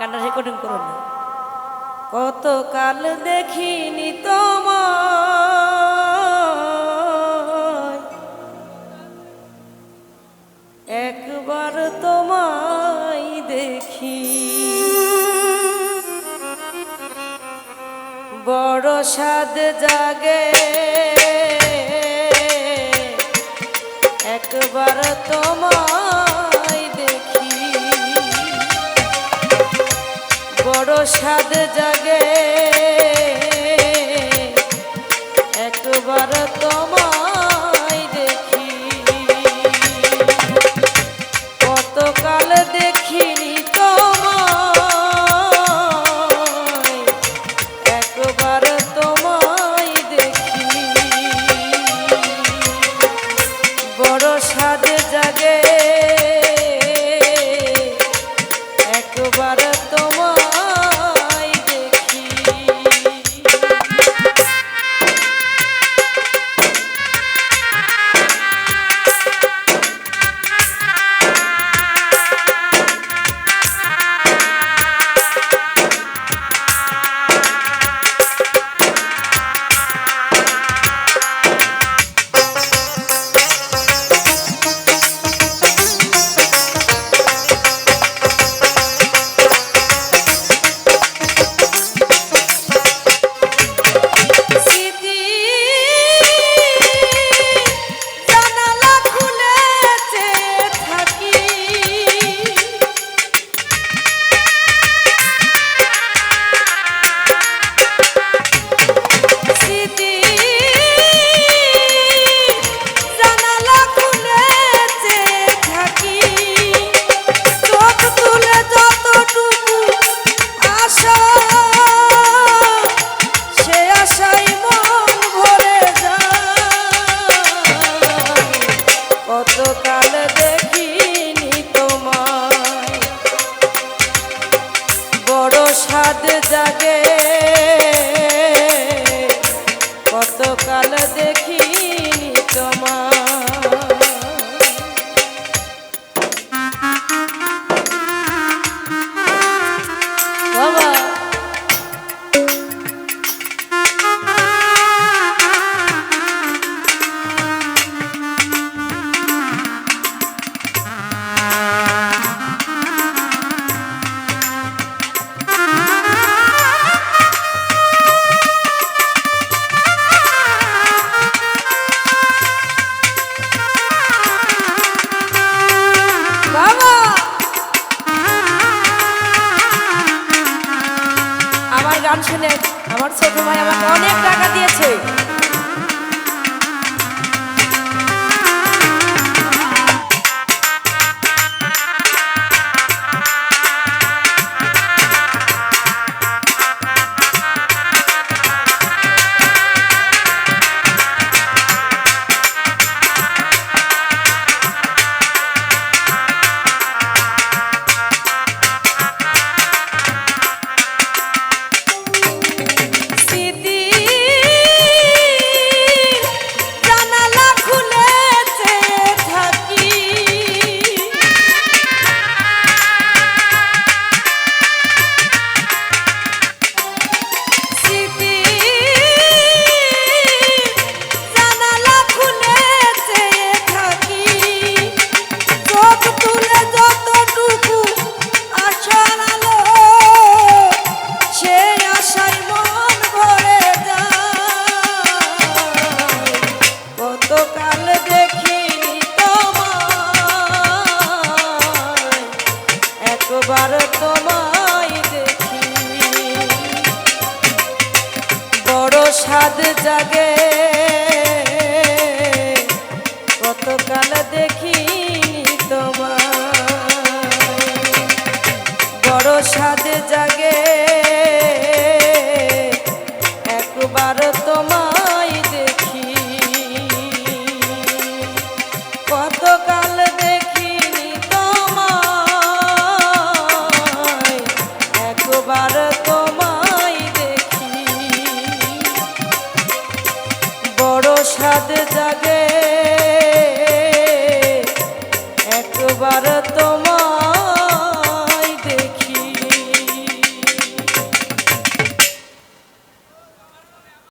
গানটা রেকর্ডিং করুন না। কতকাল দেখিনি তোমার একবার তোমায় দেখি। বড় সাদ জাগে। একবার তোমার সাদ জাগে। একবার তোমার গান শুনে আমার ছোট ভাই আমাকে অনেক টাকা দিয়েছে। ছাদ জাগে। কতকাল দেখি তোমার বড় ছাদ জাগে। একবার তোমায় দেখি। কতকাল দেখি তোমায়। একবার তোমার